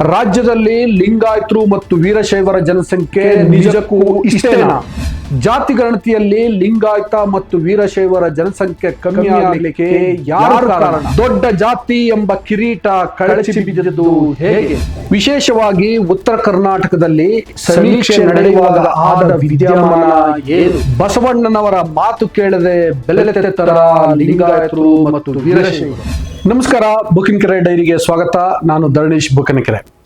ರಾಜ್ಯದಲ್ಲಿ ಲಿಂಗಾಯತರು ಮತ್ತು ವೀರಶೈವರ ಜನಸಂಖ್ಯೆ ನಿಜಕ್ಕೂ ಇಷ್ಟೇನಾ ಜಾತಿ ಗಣತಿಯಲ್ಲಿ ಲಿಂಗಾಯತ ಮತ್ತು ವೀರಶೈವರ ಜನಸಂಖ್ಯೆ ಕಮ್ಮಿ ಆಗಲಿಕ್ಕೆ ಯಾರು ಕಾರಣ? ದೊಡ್ಡ ಜಾತಿ ಎಂಬ ಕಿರೀಟ ಕಳಚಿ ಬಿದ್ದಿದ್ದು ಹೇಗೆ? ವಿಶೇಷವಾಗಿ ಉತ್ತರ ಕರ್ನಾಟಕದಲ್ಲಿ ಸಮೀಕ್ಷೆ ನಡೆಯುವಾಗ ಆದ ವಿದ್ಯಮಾನ ಏನು? ಬಸವಣ್ಣನವರ ಮಾತು ಕೇಳದೆ ಬೆಲೆ ತರ ಲಿಂಗಾಯತರು ಮತ್ತು ವೀರಶೈವರು. ನಮಸ್ಕಾರ ಬುಕಿಂಕೆರೆ ಡೈರಿಗೆ ಸ್ವಾಗತ. ನಾನು ಧರಣೇಶ್ ಬುಕನಕೆರೆ.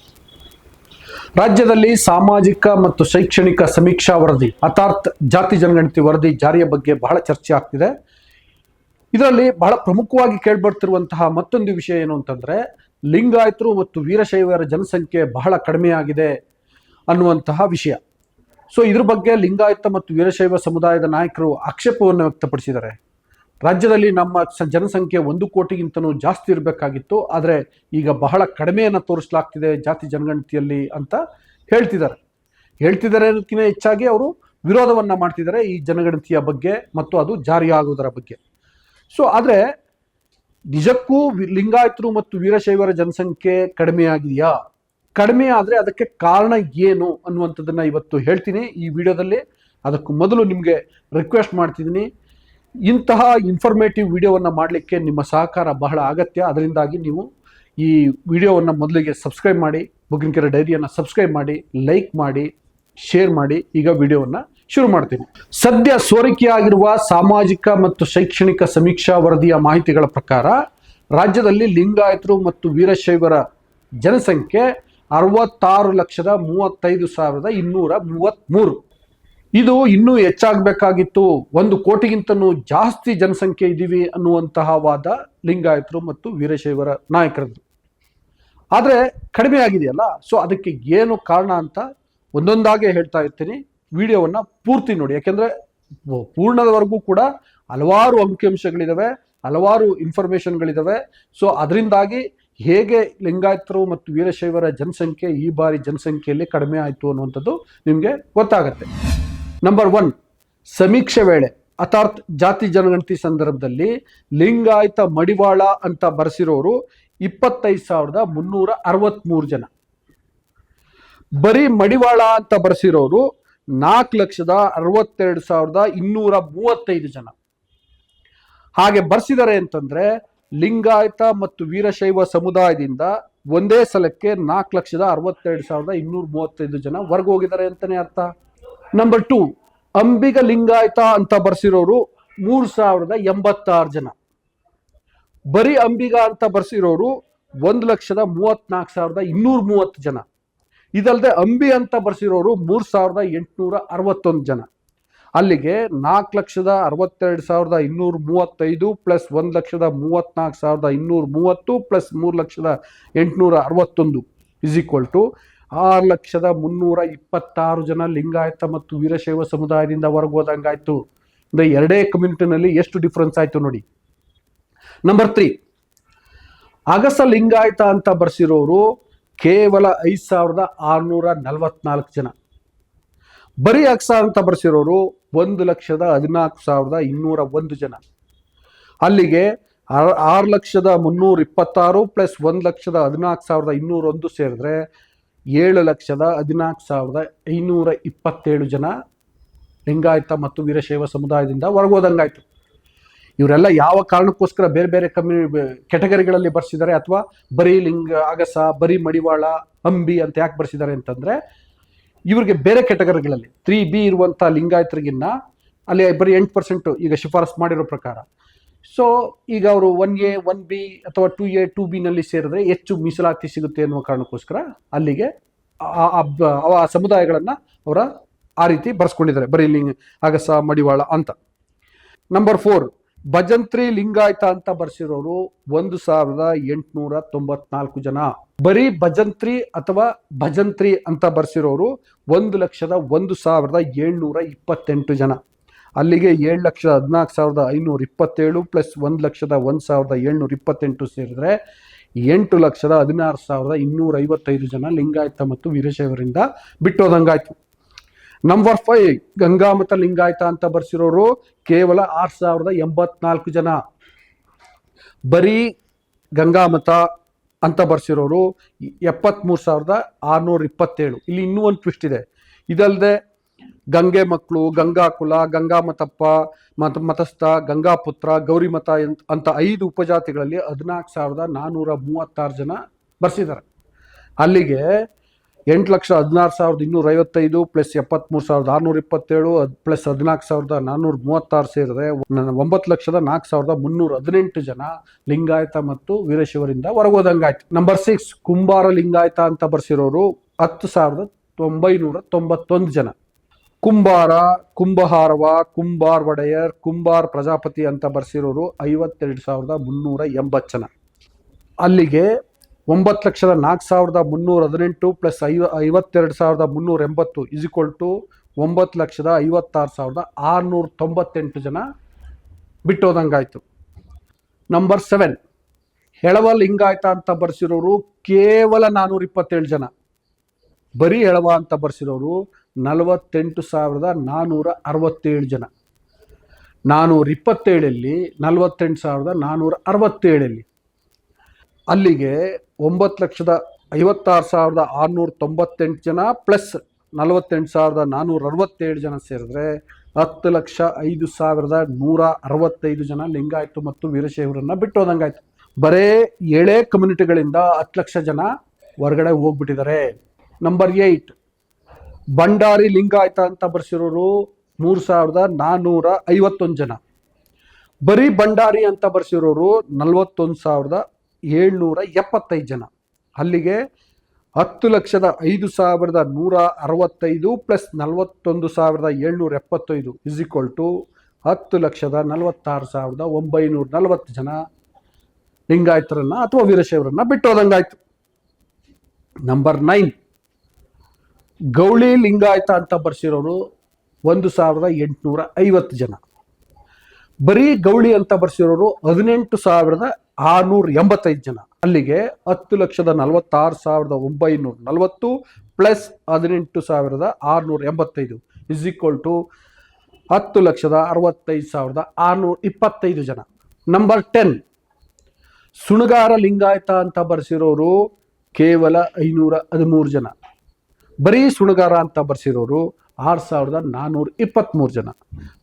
ರಾಜ್ಯದಲ್ಲಿ ಸಾಮಾಜಿಕ ಮತ್ತು ಶೈಕ್ಷಣಿಕ ಸಮೀಕ್ಷಾ ವರದಿ ಅರ್ಥಾತ್ ಜಾತಿ ಜನಗಣತಿ ವರದಿ ಜಾರಿಯ ಬಗ್ಗೆ ಬಹಳ ಚರ್ಚೆ ಆಗ್ತಿದೆ. ಇದರಲ್ಲಿ ಬಹಳ ಪ್ರಮುಖವಾಗಿ ಕೇಳ್ಬರ್ತಿರುವಂತಹ ಮತ್ತೊಂದು ವಿಷಯ ಏನು ಅಂತಂದ್ರೆ, ಲಿಂಗಾಯತರು ಮತ್ತು ವೀರಶೈವರ ಜನಸಂಖ್ಯೆ ಬಹಳ ಕಡಿಮೆಯಾಗಿದೆ ಅನ್ನುವಂತಹ ವಿಷಯ. ಸೊ ಇದ್ರ ಬಗ್ಗೆ ಲಿಂಗಾಯತ ಮತ್ತು ವೀರಶೈವ ಸಮುದಾಯದ ನಾಯಕರು ಆಕ್ಷೇಪವನ್ನು ವ್ಯಕ್ತಪಡಿಸಿದ್ದಾರೆ. ರಾಜ್ಯದಲ್ಲಿ ನಮ್ಮ ಜನಸಂಖ್ಯೆ ಒಂದು ಕೋಟಿಗಿಂತನೂ ಜಾಸ್ತಿ ಇರಬೇಕಾಗಿತ್ತು, ಆದರೆ ಈಗ ಬಹಳ ಕಡಿಮೆಯನ್ನು ತೋರಿಸಲಾಗ್ತಿದೆ ಜಾತಿ ಜನಗಣತಿಯಲ್ಲಿ ಅಂತ ಹೇಳ್ತಿದ್ದಾರೆ. ಹೇಳ್ತಿದ್ದಾರೆ ಅನ್ನೋದಕ್ಕಿಂತ ಹೆಚ್ಚಾಗಿ ಅವರು ವಿರೋಧವನ್ನು ಮಾಡ್ತಿದ್ದಾರೆ ಈ ಜನಗಣತಿಯ ಬಗ್ಗೆ ಮತ್ತು ಅದು ಜಾರಿಯಾಗುವುದರ ಬಗ್ಗೆ. ಸೊ ಆದರೆ ನಿಜಕ್ಕೂ ಲಿಂಗಾಯತರು ಮತ್ತು ವೀರಶೈವರ ಜನಸಂಖ್ಯೆ ಕಡಿಮೆಯಾಗಿದೆಯಾ? ಕಡಿಮೆ ಆದರೆ ಅದಕ್ಕೆ ಕಾರಣ ಏನು ಅನ್ನುವಂಥದ್ದನ್ನು ಇವತ್ತು ಹೇಳ್ತೀನಿ. ಈ ವಿಡಿಯೋದಲ್ಲಿ ಅದಕ್ಕೂ ಮೊದಲು ನಿಮಗೆ ರಿಕ್ವೆಸ್ಟ್ ಮಾಡ್ತಿದ್ದೀನಿ. ಇಂತಹ ಇನ್ಫಾರ್ಮೇಟಿವ್ ವಿಡಿಯೋವನ್ನು ಮಾಡಲಿಕ್ಕೆ ನಿಮ್ಮ ಸಹಕಾರ ಬಹಳ ಅಗತ್ಯ. ಅದರಿಂದಾಗಿ ನೀವು ಈ ವಿಡಿಯೋವನ್ನು ಮೊದಲಿಗೆ ಸಬ್ಸ್ಕ್ರೈಬ್ ಮಾಡಿ, ಬುಗ್ಗಿನಕೆರೆ ಡೈರಿಯನ್ನು ಸಬ್ಸ್ಕ್ರೈಬ್ ಮಾಡಿ ಲೈಕ್ ಮಾಡಿ ಶೇರ್ ಮಾಡಿ, ಈಗ ವಿಡಿಯೋವನ್ನು ಶುರು ಮಾಡ್ತೀನಿ. ಸದ್ಯ ಸೋರಿಕೆಯಾಗಿರುವ ಸಾಮಾಜಿಕ ಮತ್ತು ಶೈಕ್ಷಣಿಕ ಸಮೀಕ್ಷಾ ವರದಿಯ ಮಾಹಿತಿಗಳ ಪ್ರಕಾರ ರಾಜ್ಯದಲ್ಲಿ ಲಿಂಗಾಯತರು ಮತ್ತು ವೀರಶೈವರ ಜನಸಂಖ್ಯೆ ಅರವತ್ತಾರು ಲಕ್ಷದ ಮೂವತ್ತೈದು ಸಾವಿರದ ಇನ್ನೂರ ಮೂವತ್ತ್ಮೂರು ಇದು ಇನ್ನೂ ಹೆಚ್ಚಾಗಬೇಕಾಗಿತ್ತು. ಒಂದು ಕೋಟಿಗಿಂತನೂ ಜಾಸ್ತಿ ಜನಸಂಖ್ಯೆ ಇದ್ದೀವಿ ಅನ್ನುವಂತಹ ವಾದ ಲಿಂಗಾಯತರು ಮತ್ತು ವೀರಶೈವರ ನಾಯಕರದ್ದು. ಆದರೆ ಕಡಿಮೆ ಆಗಿದೆಯಲ್ಲ, ಸೊ ಅದಕ್ಕೆ ಏನು ಕಾರಣ ಅಂತ ಒಂದೊಂದಾಗೆ ಹೇಳ್ತಾ ಇರ್ತೀನಿ. ವಿಡಿಯೋವನ್ನು ಪೂರ್ತಿ ನೋಡಿ. ಯಾಕೆಂದರೆ ಪೂರ್ಣದವರೆಗೂ ಕೂಡ ಹಲವಾರು ಅಂಕಿಅಂಶಗಳಿದಾವೆ, ಹಲವಾರು ಇನ್ಫಾರ್ಮೇಶನ್ಗಳಿದಾವೆ ಸೊ ಅದರಿಂದಾಗಿ ಹೇಗೆ ಲಿಂಗಾಯತರು ಮತ್ತು ವೀರಶೈವರ ಜನಸಂಖ್ಯೆ ಈ ಬಾರಿ ಜನಸಂಖ್ಯೆಯಲ್ಲಿ ಕಡಿಮೆ ಆಯಿತು ಅನ್ನುವಂಥದ್ದು ನಿಮಗೆ ಗೊತ್ತಾಗತ್ತೆ. ನಂಬರ್ ಒನ್ ಸಮೀಕ್ಷೆ ವೇಳೆ, ಅಥಾರ್ತ್ ಜಾತಿ ಜನಗಣತಿ ಸಂದರ್ಭದಲ್ಲಿ ಲಿಂಗಾಯತ ಮಡಿವಾಳ ಅಂತ ಬರೆಸಿರೋರು ಇಪ್ಪತ್ತೈದು ಸಾವಿರದ ಮುನ್ನೂರ ಅರವತ್ತ್ಮೂರು ಜನ. ಬರೀ ಮಡಿವಾಳ ಅಂತ ಬರೆಸಿರೋರು ನಾಲ್ಕು ಲಕ್ಷದ ಅರವತ್ತೆರಡು ಸಾವಿರದ ಇನ್ನೂರ ಮೂವತ್ತೈದು ಜನ. ಹಾಗೆ ಬರ್ಸಿದ್ದಾರೆ ಅಂತಂದ್ರೆ ಲಿಂಗಾಯತ ಮತ್ತು ವೀರಶೈವ ಸಮುದಾಯದಿಂದ ಒಂದೇ ಸಲಕ್ಕೆ ನಾಲ್ಕು ಲಕ್ಷದ ಅರವತ್ತೆರಡು ಸಾವಿರದ ಇನ್ನೂರ ಮೂವತ್ತೈದು ಜನ ಹೊರಗೋಗಿದ್ದಾರೆ ಅಂತಾನೆ ಅರ್ಥ. ನಂಬರ್ ಟೂ ಅಂಬಿಗ ಲಿಂಗಾಯತ ಅಂತ ಬರ್ಸಿರೋರು ಮೂರು ಸಾವಿರದ ಎಂಬತ್ತಾರು ಜನ. ಬರೀ ಅಂಬಿಗ ಅಂತ ಬರ್ಸಿರೋರು ಒಂದು ಲಕ್ಷದ ಮೂವತ್ನಾಲ್ಕು ಸಾವಿರದ ಇನ್ನೂರ ಮೂವತ್ತು ಜನ. ಇದಲ್ಲದೆ ಅಂಬಿ ಅಂತ ಬರ್ಸಿರೋರು ಮೂರು ಸಾವಿರದ ಎಂಟುನೂರ ಅರವತ್ತೊಂದು ಜನ. ಅಲ್ಲಿಗೆ ನಾಲ್ಕು ಲಕ್ಷದ ಅರವತ್ತೆರಡು ಸಾವಿರದ ಇನ್ನೂರ ಮೂವತ್ತೈದು ಪ್ಲಸ್ ಒಂದು ಲಕ್ಷದ ಮೂವತ್ನಾಲ್ಕು ಸಾವಿರದ ಇನ್ನೂರ ಮೂವತ್ತು ಪ್ಲಸ್ ಮೂರು ಲಕ್ಷದ ಎಂಟುನೂರ ಅರವತ್ತೊಂದು ಇಸ್ ಈಕ್ವಲ್ ಟು ಆರು ಲಕ್ಷದ ಮುನ್ನೂರ ಇಪ್ಪತ್ತಾರು ಜನ ಲಿಂಗಾಯತ ಮತ್ತು ವೀರಶೈವ ಸಮುದಾಯದಿಂದ ಹೊರಗೆ ಹೋದಂಗಾಯ್ತು ಅಂದರೆ ಎರಡೇ ಕಮ್ಯುನಿಟಿನಲ್ಲಿ ಎಷ್ಟು ಡಿಫ್ರೆನ್ಸ್ ಆಯಿತು ನೋಡಿ. ನಂಬರ್ ತ್ರೀ ಅಗಸ ಲಿಂಗಾಯತ ಅಂತ ಬರ್ಸಿರೋರು ಕೇವಲ ಐದು ಸಾವಿರದ ಆರುನೂರ ನಲವತ್ನಾಲ್ಕು ಜನ. ಬರೀ ಅಗಸ ಅಂತ ಬರ್ಸಿರೋರು ಒಂದು ಲಕ್ಷದ ಹದಿನಾಲ್ಕು ಸಾವಿರದ ಇನ್ನೂರ ಒಂದು ಜನ. ಅಲ್ಲಿಗೆ ಆರ್- ಆರು ಲಕ್ಷದ ಮುನ್ನೂರ ಇಪ್ಪತ್ತಾರು ಪ್ಲಸ್ ಒಂದು ಲಕ್ಷದ ಹದಿನಾಲ್ಕು ಸಾವಿರದ ಇನ್ನೂರೊಂದು ಸೇರಿದ್ರೆ ಏಳು ಲಕ್ಷದ ಹದಿನಾಲ್ಕು ಸಾವಿರದ ಐನೂರ ಇಪ್ಪತ್ತೇಳು ಜನ ಲಿಂಗಾಯತ ಮತ್ತು ವೀರಶೈವ ಸಮುದಾಯದಿಂದ ಹೊರಗೋದಂಗಾಯ್ತು. ಇವರೆಲ್ಲ ಯಾವ ಕಾರಣಕ್ಕೋಸ್ಕರ ಬೇರೆ ಬೇರೆ ಕಮ್ಯೂ ಕೆಟಗರಿಗಳಲ್ಲಿ ಬರ್ಸಿದ್ದಾರೆ ಅಥವಾ ಬರೀ ಲಿಂಗ, ಅಗಸ, ಬರೀ ಮಡಿವಾಳ ಅಂಬಿ ಅಂತ ಯಾಕೆ ಬರ್ಸಿದ್ದಾರೆ ಅಂತಂದ್ರೆ ಇವ್ರಿಗೆ ಬೇರೆ ಕೆಟಗರಿಗಳಲ್ಲಿ ತ್ರೀ ಬಿ ಇರುವಂಥ ಲಿಂಗಾಯತರಿಗಿನ್ನ ಅಲ್ಲಿ ಬರೀ ಎಂಟು ಪರ್ಸೆಂಟು ಈಗ ಶಿಫಾರಸ್ ಮಾಡಿರೋ ಪ್ರಕಾರ ಸೊ ಈಗ ಅವರು ಒನ್ ಎ ಒನ್ ಬಿ ಅಥವಾ ಟು ಎ ಟು ಬಿನಲ್ಲಿ ಸೇರಿದ್ರೆ ಹೆಚ್ಚು ಮೀಸಲಾತಿ ಸಿಗುತ್ತೆ ಅನ್ನುವ ಕಾರಣಕ್ಕೋಸ್ಕರ ಅಲ್ಲಿಗೆ ಆ- ಸಮುದಾಯಗಳನ್ನು ಅವರ ಆ ರೀತಿ ಬರ್ಸ್ಕೊಂಡಿದ್ದಾರೆ. ಬರೀ ಲಿಂಗ ಅಗಸ, ಮಡಿವಾಳ ಅಂತ. ನಂಬರ್ ಫೋರ್ ಭಜಂತ್ರಿ ಲಿಂಗಾಯತ ಅಂತ ಬರ್ಸಿರೋರು ಒಂದು ಸಾವಿರದ ಎಂಟುನೂರ ತೊಂಬತ್ನಾಲ್ಕು ಜನ. ಬರೀ ಭಜಂತ್ರಿ ಅಥವಾ ಭಜಂತ್ರಿ ಅಂತ ಬರ್ಸಿರೋರು ಒಂದು ಲಕ್ಷದ ಒಂದು ಸಾವಿರದ ಏಳ್ನೂರ ಇಪ್ಪತ್ತೆಂಟು ಜನ. ಅಲ್ಲಿಗೆ ಏಳು ಲಕ್ಷದ ಹದಿನಾಲ್ಕು ಸಾವಿರದ ಐನೂರ ಇಪ್ಪತ್ತೇಳು ಪ್ಲಸ್ ಒಂದು ಲಕ್ಷದ ಒಂದು ಸಾವಿರದ ಏಳ್ನೂರ ಇಪ್ಪತ್ತೆಂಟು ಸೇರಿದ್ರೆ ಎಂಟು ಲಕ್ಷದ ಹದಿನಾರು ಸಾವಿರದ ಇನ್ನೂರ ಐವತ್ತೈದು ಜನ ಲಿಂಗಾಯತ ಮತ್ತು ವೀರಶೈವರಿಂದ ಬಿಟ್ಟೋದಂಗಾಯ್ತು. ನಂಬರ್ ಫೈವ್ ಗಂಗಾಮತ ಲಿಂಗಾಯತ ಅಂತ ಬರ್ಸಿರೋರು ಕೇವಲ ಆರು ಸಾವಿರದ ಎಂಬತ್ನಾಲ್ಕು ಜನ. ಬರೀ ಗಂಗಾಮತ ಅಂತ ಬರ್ಸಿರೋರು ಎಪ್ಪತ್ತ್ಮೂರು ಸಾವಿರದ ಆರುನೂರ ಇಪ್ಪತ್ತೇಳು. ಇಲ್ಲಿ ಇನ್ನೂ ಒಂದು ಟ್ವಿಸ್ಟ್ ಇದೆ. ಇದಲ್ಲದೆ ಗಂಗೆ ಮಕ್ಕಳು, ಗಂಗಾ ಕುಲ, ಗಂಗಾ ಮತಪ್ಪ, ಮತ, ಮತಸ್ಥ ಗಂಗಾಪುತ್ರ ಗೌರಿಮತ ಮತ ಅಂತ ಐದು ಉಪಜಾತಿಗಳಲ್ಲಿ ಹದಿನಾಲ್ಕು ಸಾವಿರದ ನಾನ್ನೂರ ಮೂವತ್ತಾರು ಜನ ಬರ್ಸಿದ್ದಾರೆ. ಅಲ್ಲಿಗೆ ಎಂಟು ಲಕ್ಷ ಹದಿನಾರು ಸಾವಿರದ ಇನ್ನೂರ ಐವತ್ತೈದು ಪ್ಲಸ್ ಎಪ್ಪತ್ತ್ಮೂರು ಸಾವಿರದ ಆರುನೂರ ಇಪ್ಪತ್ತೇಳು ಪ್ಲಸ್ ಹದಿನಾಲ್ಕು ಸಾವಿರದ ನಾನ್ನೂರ ಮೂವತ್ತಾರು ಸೇರಿದ್ರೆ ಒಂಬತ್ತು ಲಕ್ಷದ ನಾಲ್ಕು ಸಾವಿರದ ಮುನ್ನೂರ ಹದಿನೆಂಟು ಜನ ಲಿಂಗಾಯತ ಮತ್ತು ವೀರಶಿವರಿಂದ ಹೊರಗೋದಂಗಾಯ್ತು. ನಂಬರ್ ಸಿಕ್ಸ್ ಕುಂಬಾರ ಲಿಂಗಾಯತ ಅಂತ ಬರ್ಸಿರೋರು ಹತ್ತು ಸಾವಿರದ ಒಂಬೈನೂರ ತೊಂಬತ್ತೊಂದು ಜನ. ಕುಂಬಾರ, ಕುಂಬಹಾರವ ಕುಂಬಾರ್ ಒಡೆಯರ್ ಕುಂಬಾರ್ ಪ್ರಜಾಪತಿ ಅಂತ ಬರ್ಸಿರೋರು ಐವತ್ತೆರಡು ಸಾವಿರದ ಮುನ್ನೂರ ಎಂಬತ್ತು ಜನ ಅಲ್ಲಿಗೆ ಒಂಬತ್ತು ಲಕ್ಷದ ನಾಲ್ಕು ಸಾವಿರದ ಮುನ್ನೂರ ಹದಿನೆಂಟು ಪ್ಲಸ್ ಐವ, ಐವತ್ತೆರಡು ಸಾವಿರದ ಮುನ್ನೂರ ಎಂಬತ್ತು ಇಸ್ಕೊಲ್ ಟು ಒಂಬತ್ತು ಲಕ್ಷದ ಐವತ್ತಾರು ಸಾವಿರದ ಆರುನೂರ ತೊಂಬತ್ತೆಂಟು ಜನ ಬಿಟ್ಟೋದಂಗಾಯ್ತು. ನಂಬರ್ ಸೆವೆನ್ ಹೆಳವ ಲಿಂಗಾಯತ ಅಂತ ಬರ್ಸಿರೋರು ಕೇವಲ ನಾನ್ನೂರ ಇಪ್ಪತ್ತೇಳು ಜನ. ಬರೀ ಹೆಳವ ಅಂತ ಬರ್ಸಿರೋರು ನಲವತ್ತೆಂಟು ಸಾವಿರದ ನಾನ್ನೂರ ಅರವತ್ತೇಳು ಜನ. ನಾನ್ನೂರ ಇಪ್ಪತ್ತೇಳಲ್ಲಿ, ನಲವತ್ತೆಂಟು ಸಾವಿರದ ನಾನ್ನೂರ ಅರವತ್ತೇಳಲ್ಲಿ. ಅಲ್ಲಿಗೆ ಒಂಬತ್ತು ಲಕ್ಷದ ಐವತ್ತಾರು ಸಾವಿರದ ಆರುನೂರ ತೊಂಬತ್ತೆಂಟು ಜನ ಪ್ಲಸ್ ನಲವತ್ತೆಂಟು ಸಾವಿರದ ನಾನ್ನೂರ ಅರವತ್ತೇಳು ಜನ ಸೇರಿದ್ರೆ ಹತ್ತು ಲಕ್ಷ ಐದು ಸಾವಿರದ ನೂರ ಅರವತ್ತೈದು ಜನ ಲಿಂಗಾಯತು ಮತ್ತು ವೀರಶೈವರನ್ನು ಬಿಟ್ಟು ಹೋದಂಗಾಯ್ತು. ಬರೇ ಏಳೇ ಕಮ್ಯುನಿಟಿಗಳಿಂದ ಹತ್ತು ಲಕ್ಷ ಜನ ಹೊರಗಡೆ ಹೋಗ್ಬಿಟ್ಟಿದ್ದಾರೆ. ನಂಬರ್ ಏಯ್ಟ್ ಬಂಡಾರಿ ಲಿಂಗಾಯತ ಅಂತ ಬರ್ಸಿರೋರು ಮೂರು ಸಾವಿರದ ನಾನ್ನೂರ ಐವತ್ತೊಂದು ಜನ. ಬರೀ ಭಂಡಾರಿ ಅಂತ ಬರ್ಸಿರೋರು ನಲವತ್ತೊಂದು ಸಾವಿರದ ಏಳ್ನೂರ ಎಪ್ಪತ್ತೈದು ಜನ. ಅಲ್ಲಿಗೆ ಹತ್ತು ಲಕ್ಷದ ಐದು ಸಾವಿರದ ನೂರ ಅರವತ್ತೈದು ಪ್ಲಸ್ ನಲವತ್ತೊಂದು ಸಾವಿರದ ಏಳ್ನೂರ ಎಪ್ಪತ್ತೈದು ಇಸ್ ಈಕ್ವಲ್ ಟು ಹತ್ತು ಲಕ್ಷದ ನಲವತ್ತಾರು ಸಾವಿರದ ಒಂಬೈನೂರ ನಲವತ್ತು ಜನ ಲಿಂಗಾಯತರನ್ನ ಅಥವಾ ವೀರಶೈವರನ್ನ ಬಿಟ್ಟೋದಂಗಾಯ್ತು ನಂಬರ್ ನೈನ್ ಗೌಳಿ ಲಿಂಗಾಯತ ಅಂತ ಬರ್ಸಿರೋರು ಒಂದು ಸಾವಿರದ ಎಂಟುನೂರ ಐವತ್ತು ಜನ. ಬರೀ ಗೌಳಿ ಅಂತ ಬರ್ಸಿರೋರು ಹದಿನೆಂಟು ಸಾವಿರದ ಆರುನೂರ ಎಂಬತ್ತೈದು ಜನ. ಅಲ್ಲಿಗೆ ಹತ್ತು ಲಕ್ಷದ ನಲವತ್ತಾರು ಸಾವಿರದ ಒಂಬೈನೂರ ನಲವತ್ತು ಪ್ಲಸ್ ಹದಿನೆಂಟು ಸಾವಿರದ ಆರುನೂರ ಎಂಬತ್ತೈದು ಇಸ್ ಈಕ್ವಲ್ ಟು ಹತ್ತು ಲಕ್ಷದ ಅರವತ್ತೈದು ಸಾವಿರದ ಆರುನೂರ ಇಪ್ಪತ್ತೈದು ಜನ. ನಂಬರ್ ಟೆನ್ ಸುಣಗಾರ ಲಿಂಗಾಯತ ಅಂತ ಬರ್ಸಿರೋರು ಕೇವಲ ಐನೂರ ಹದಿಮೂರು ಜನ. ಬರೀ ಸುಣಗಾರ ಅಂತ ಬರ್ಸಿರೋರು ಆರು ಸಾವಿರದ ನಾನ್ನೂರ ಇಪ್ಪತ್ತ್ಮೂರು ಜನ.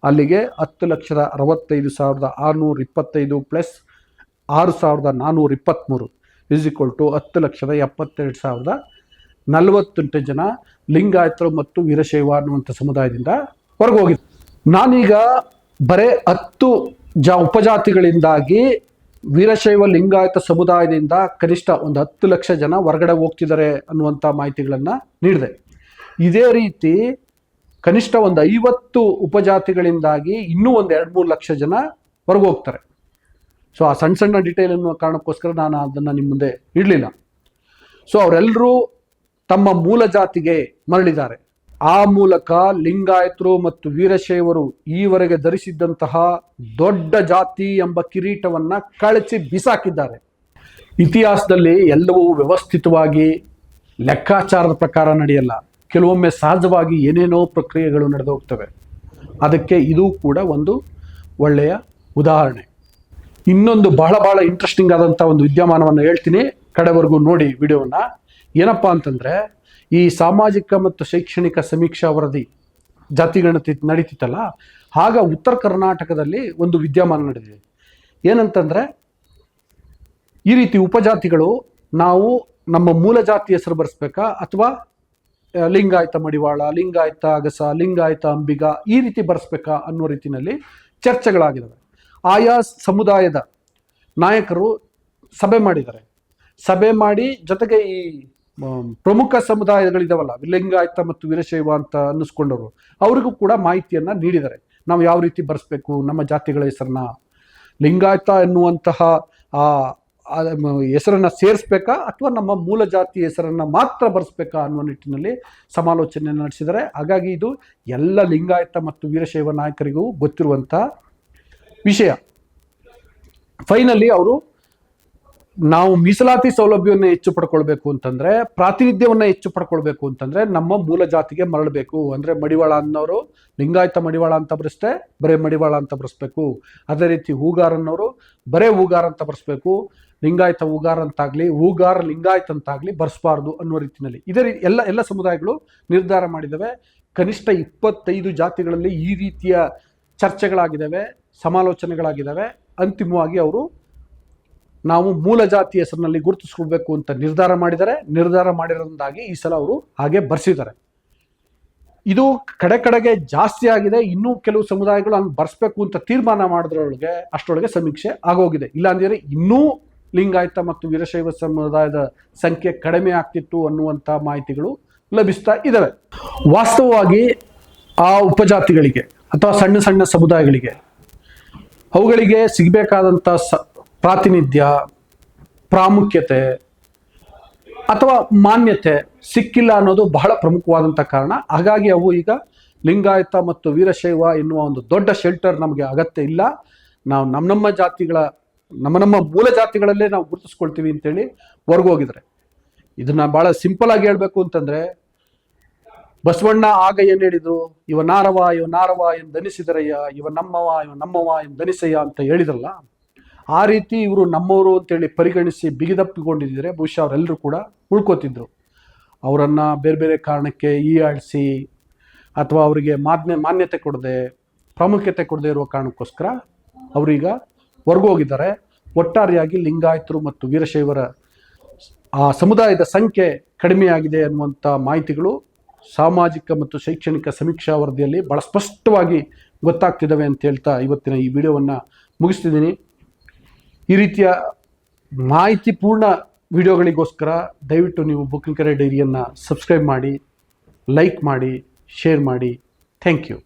ಅಲ್ಲಿಗೆ ಹತ್ತು ಲಕ್ಷದ ಅರವತ್ತೈದು ಸಾವಿರದ ಆರುನೂರ ಇಪ್ಪತ್ತೈದು ಪ್ಲಸ್ ಆರು ಸಾವಿರದ ನಾನ್ನೂರ ಇಪ್ಪತ್ತ್ಮೂರು ಈಕ್ವಲ್ ಟು ಹತ್ತು ಲಕ್ಷದ ಎಪ್ಪತ್ತೆರಡು ಸಾವಿರದ ನಲವತ್ತೆಂಟು ಜನ ಲಿಂಗಾಯತರು ಮತ್ತು ವೀರಶೈವ ಅನ್ನುವಂಥ ಸಮುದಾಯದಿಂದ ಹೊರಗೆ ಹೋಗಿದೆ ನಾನೀಗ ಬರೇ ಹತ್ತು ಜ ಉಪಜಾತಿಗಳಿಂದಾಗಿ ವೀರಶೈವ ಲಿಂಗಾಯತ ಸಮುದಾಯದಿಂದ ಕನಿಷ್ಠ ಒಂದು ಹತ್ತು ಲಕ್ಷ ಜನ ಹೊರಗಡೆ ಹೋಗ್ತಿದ್ದಾರೆ ಅನ್ನುವಂಥ ಮಾಹಿತಿಗಳನ್ನು ನೀಡಿದೆ. ಇದೇ ರೀತಿ ಕನಿಷ್ಠ ಒಂದು ಐವತ್ತು ಉಪಜಾತಿಗಳಿಂದಾಗಿ ಇನ್ನೂ ಒಂದು ಎರಡು ಮೂರು ಲಕ್ಷ ಜನ ಹೊರಗೆ ಹೋಗ್ತಾರೆ. ಸೊ ಆ ಸಣ್ಣ ಸಣ್ಣ ಡಿಟೇಲ್ ಅನ್ನುವ ಕಾರಣಕ್ಕೋಸ್ಕರ ನಾನು ಅದನ್ನು ನಿಮ್ಮ ಮುಂದೆ ಇಡಲಿಲ್ಲ. ಸೊ ಅವರೆಲ್ಲರೂ ತಮ್ಮ ಮೂಲ ಜಾತಿಗೆ ಮರಳಿದ್ದಾರೆ. ಆ ಮೂಲಕ ಲಿಂಗಾಯತರು ಮತ್ತು ವೀರಶೈವರು ಈವರೆಗೆ ಧರಿಸಿದ್ದಂತಹ ದೊಡ್ಡ ಜಾತಿ ಎಂಬ ಕಿರೀಟವನ್ನ ಕಳಚಿ ಬಿಸಾಕಿದ್ದಾರೆ. ಇತಿಹಾಸದಲ್ಲಿ ಎಲ್ಲವೂ ವ್ಯವಸ್ಥಿತವಾಗಿ ಲೆಕ್ಕಾಚಾರದ ಪ್ರಕಾರ ನಡೆಯಲ್ಲ. ಕೆಲವೊಮ್ಮೆ ಸಹಜವಾಗಿ ಏನೇನೋ ಪ್ರಕ್ರಿಯೆಗಳು ನಡೆದು ಹೋಗ್ತವೆ ಅದಕ್ಕೆ ಇದು ಕೂಡ ಒಂದು ಒಳ್ಳೆಯ ಉದಾಹರಣೆ. ಇನ್ನೊಂದು ಬಹಳ ಬಹಳ ಇಂಟ್ರೆಸ್ಟಿಂಗ್ ಆದಂಥ ಒಂದು ವಿದ್ಯಮಾನವನ್ನು ಹೇಳ್ತೀನಿ. ಕಡೆವರೆಗೂ ನೋಡಿ ವಿಡಿಯೋನ. ಏನಪ್ಪಾ ಅಂತಂದ್ರೆ ಈ ಸಾಮಾಜಿಕ ಮತ್ತು ಶೈಕ್ಷಣಿಕ ಸಮೀಕ್ಷಾ ವರದಿ ಜಾತಿಗಣತಿ ನಡೀತಿತ್ತಲ್ಲ, ಆಗ ಉತ್ತರ ಕರ್ನಾಟಕದಲ್ಲಿ ಒಂದು ವಿದ್ಯಮಾನ ನಡೆದಿದೆ. ಏನಂತಂದ್ರೆ, ಈ ರೀತಿ ಉಪಜಾತಿಗಳು ನಾವು ನಮ್ಮ ಮೂಲ ಜಾತಿ ಹೆಸರು ಬರೆಸ್ಬೇಕಾ? ಅಥವಾ ಲಿಂಗಾಯತ ಮಡಿವಾಳ, ಲಿಂಗಾಯತ ಅಗಸ, ಲಿಂಗಾಯತ ಅಂಬಿಗ ಈ ರೀತಿ ಬರೆಸ್ಬೇಕಾ ಅನ್ನೋ ರೀತಿಯಲ್ಲಿ ಚರ್ಚೆಗಳಾಗಿದ್ದಾವೆ ಆಯಾ ಸಮುದಾಯದ ನಾಯಕರು ಸಭೆ ಮಾಡಿದ್ದಾರೆ. ಸಭೆ ಮಾಡಿ ಜೊತೆಗೆ ಈ ಪ್ರಮುಖ ಸಮುದಾಯಗಳಿದಾವಲ್ಲ ಲಿಂಗಾಯತ ಮತ್ತು ವೀರಶೈವ ಅಂತ ಅನ್ನಿಸ್ಕೊಂಡವರು, ಅವರಿಗೂ ಕೂಡ ಮಾಹಿತಿಯನ್ನು ನೀಡಿದ್ದಾರೆ. ನಾವು ಯಾವ ರೀತಿ ಬರೆಸ್ಬೇಕು, ನಮ್ಮ ಜಾತಿಗಳ ಹೆಸರನ್ನ, ಲಿಂಗಾಯತ ಎನ್ನುವಂತಹ ಆ ಹೆಸರನ್ನ ಸೇರಿಸ್ಬೇಕಾ ಅಥವಾ ನಮ್ಮ ಮೂಲ ಜಾತಿ ಹೆಸರನ್ನ ಮಾತ್ರ ಬರೆಸ್ಬೇಕಾ ಅನ್ನುವ ನಿಟ್ಟಿನಲ್ಲಿ ಸಮಾಲೋಚನೆ ನಡೆಸಿದರೆ ಹಾಗಾಗಿ ಇದು ಎಲ್ಲ ಲಿಂಗಾಯತ ಮತ್ತು ವೀರಶೈವ ನಾಯಕರಿಗೂ ಗೊತ್ತಿರುವಂಥ ವಿಷಯ. ಫೈನಲಿ ಅವರು ನಾವು ಮೀಸಲಾತಿ ಸೌಲಭ್ಯವನ್ನು ಹೆಚ್ಚು ಪಡ್ಕೊಳ್ಬೇಕು ಅಂತಂದ್ರೆ, ಪ್ರಾತಿನಿಧ್ಯವನ್ನ ಹೆಚ್ಚು ಪಡ್ಕೊಳ್ಬೇಕು ಅಂತಂದ್ರೆ ನಮ್ಮ ಮೂಲ ಜಾತಿಗೆ ಮರಳಬೇಕು. ಅಂದ್ರೆ ಮಡಿವಾಳ ಅನ್ನೋರು ಲಿಂಗಾಯತ ಮಡಿವಾಳ ಅಂತ ಬರೆಸ್ತೆ, ಬರೇ ಮಡಿವಾಳ ಅಂತ ಬರೆಸ್ಬೇಕು. ಅದೇ ರೀತಿ ಹೂಗಾರ ಅನ್ನೋರು ಬರೇ ಹೂಗಾರ ಅಂತ ಬರೆಸ್ಬೇಕು. ಲಿಂಗಾಯತ ಹೂಗಾರ ಅಂತಾಗ್ಲಿ, ಹೂಗಾರ ಲಿಂಗಾಯತ ಅಂತಾಗ್ಲಿ ಬರ್ಸ್ಬಾರ್ದು ಅನ್ನೋ ರೀತಿಯಲ್ಲಿ ಇದೇ ರೀತಿ ಎಲ್ಲ ಎಲ್ಲ ಸಮುದಾಯಗಳು ನಿರ್ಧಾರ ಮಾಡಿದವೆ ಕನಿಷ್ಠ ಇಪ್ಪತ್ತೈದು ಜಾತಿಗಳಲ್ಲಿ ಈ ರೀತಿಯ ಚರ್ಚೆಗಳಾಗಿದ್ದಾವೆ, ಸಮಾಲೋಚನೆಗಳಾಗಿದ್ದಾವೆ. ಅಂತಿಮವಾಗಿ ಅವರು ನಾವು ಮೂಲ ಜಾತಿ ಹೆಸರಿನಲ್ಲಿ ಗುರುತಿಸ್ಕೊಳ್ಬೇಕು ಅಂತ ನಿರ್ಧಾರ ಮಾಡಿದ್ದಾರೆ ನಿರ್ಧಾರ ಮಾಡಿರೋದಾಗಿ ಈ ಸಲ ಅವರು ಹಾಗೆ ಬರ್ಸಿದ್ದಾರೆ. ಇದು ಕಡೆ ಕಡೆಗೆ ಜಾಸ್ತಿ ಆಗಿದೆ, ಇನ್ನೂ ಕೆಲವು ಸಮುದಾಯಗಳು ಹಂಗೆ ಬರ್ಸ್ಬೇಕು ಅಂತ ತೀರ್ಮಾನ ಮಾಡಿದ್ರೊಳಗೆ, ಅಷ್ಟರೊಳಗೆ ಸಮೀಕ್ಷೆ ಆಗೋಗಿದೆ. ಇಲ್ಲ ಅಂದ್ರೆ ಇನ್ನೂ ಲಿಂಗಾಯತ ಮತ್ತು ವೀರಶೈವ ಸಮುದಾಯದ ಸಂಖ್ಯೆ ಕಡಿಮೆ ಆಗ್ತಿತ್ತು ಅನ್ನುವಂಥ ಮಾಹಿತಿಗಳು ಲಭಿಸ್ತಾ ಇದ್ದಾವೆ ವಾಸ್ತವವಾಗಿ ಆ ಉಪಜಾತಿಗಳಿಗೆ ಅಥವಾ ಸಣ್ಣ ಸಣ್ಣ ಸಮುದಾಯಗಳಿಗೆ, ಅವುಗಳಿಗೆ ಸಿಗಬೇಕಾದಂಥ ಸ ಪ್ರಾತಿನಿಧ್ಯ, ಪ್ರಾಮುಖ್ಯತೆ ಅಥವಾ ಮಾನ್ಯತೆ ಸಿಕ್ಕಿಲ್ಲ ಅನ್ನೋದು ಬಹಳ ಪ್ರಮುಖವಾದಂಥ ಕಾರಣ. ಹಾಗಾಗಿ ಅವು ಈಗ ಲಿಂಗಾಯತ ಮತ್ತು ವೀರಶೈವ ಎನ್ನುವ ಒಂದು ದೊಡ್ಡ ಶೆಲ್ಟರ್ ನಮಗೆ ಅಗತ್ಯ ಇಲ್ಲ. ನಾವು ನಮ್ಮ ನಮ್ಮ ಜಾತಿಗಳ, ನಮ್ಮ ನಮ್ಮ ಮೂಲ ಜಾತಿಗಳಲ್ಲೇ ನಾವು ಗುರುತಿಸ್ಕೊಳ್ತೀವಿ ಅಂತೇಳಿ ಹೊರಗೋಗಿದ್ದಾರೆ ಇದನ್ನ ಬಹಳ ಸಿಂಪಲ್ ಆಗಿ ಹೇಳಬೇಕು ಅಂತಂದ್ರೆ, ಬಸವಣ್ಣ ಆಗ ಏನು ಹೇಳಿದ್ರು? ಇವ ನಾರವ ಇವ ನಾರವ ಎಂದನಿಸಿದರಯ್ಯ, ಇವ ನಮ್ಮವ ಇವ ನಮ್ಮವ ದನಿಸಯ್ಯ ಅಂತ ಹೇಳಿದ್ರಲ್ಲ ಆ ರೀತಿ ಇವರು ನಮ್ಮವರು ಅಂತೇಳಿ ಪರಿಗಣಿಸಿ ಬಿಗಿದಪ್ಪಿಕೊಂಡಿದ್ದರೆ ಬಹುಶಃ ಅವರೆಲ್ಲರೂ ಕೂಡ ಉಳ್ಕೋತಿದ್ರು. ಅವರನ್ನು ಬೇರೆ ಬೇರೆ ಕಾರಣಕ್ಕೆ ಈಯಾಡಿಸಿ ಅಥವಾ ಅವರಿಗೆ ಮಾನ್ಯ, ಮಾನ್ಯತೆ ಕೊಡದೆ, ಪ್ರಾಮುಖ್ಯತೆ ಕೊಡದೆ ಇರುವ ಕಾರಣಕ್ಕೋಸ್ಕರ ಅವರೀಗ ಹೊರಗೋಗಿದ್ದಾರೆ. ಒಟ್ಟಾರೆಯಾಗಿ ಲಿಂಗಾಯತರು ಮತ್ತು ವೀರಶೈವರ ಆ ಸಮುದಾಯದ ಸಂಖ್ಯೆ ಕಡಿಮೆಯಾಗಿದೆ ಅನ್ನುವಂಥ ಮಾಹಿತಿಗಳು ಸಾಮಾಜಿಕ ಮತ್ತು ಶೈಕ್ಷಣಿಕ ಸಮೀಕ್ಷಾ ವರದಿಯಲ್ಲಿ ಭಾಳ ಸ್ಪಷ್ಟವಾಗಿ ಗೊತ್ತಾಗ್ತಿದ್ದಾವೆ ಅಂತ ಹೇಳ್ತಾ ಇವತ್ತಿನ ಈ ವಿಡಿಯೋವನ್ನು ಮುಗಿಸ್ತಿದ್ದೀನಿ. ಈ ರೀತಿಯ ಮಾಹಿತಿಪೂರ್ಣ ವಿಡಿಯೋಗಳಿಗೋಸ್ಕರ ದಯವಿಟ್ಟು ನೀವು ಬುಕ್ಕಿಂಗ್ ಕರೆ ಡೈರಿಯನ್ನು ಸಬ್ಸ್ಕ್ರೈಬ್ ಮಾಡಿ, ಲೈಕ್ ಮಾಡಿ, ಶೇರ್ ಮಾಡಿ. Thank you.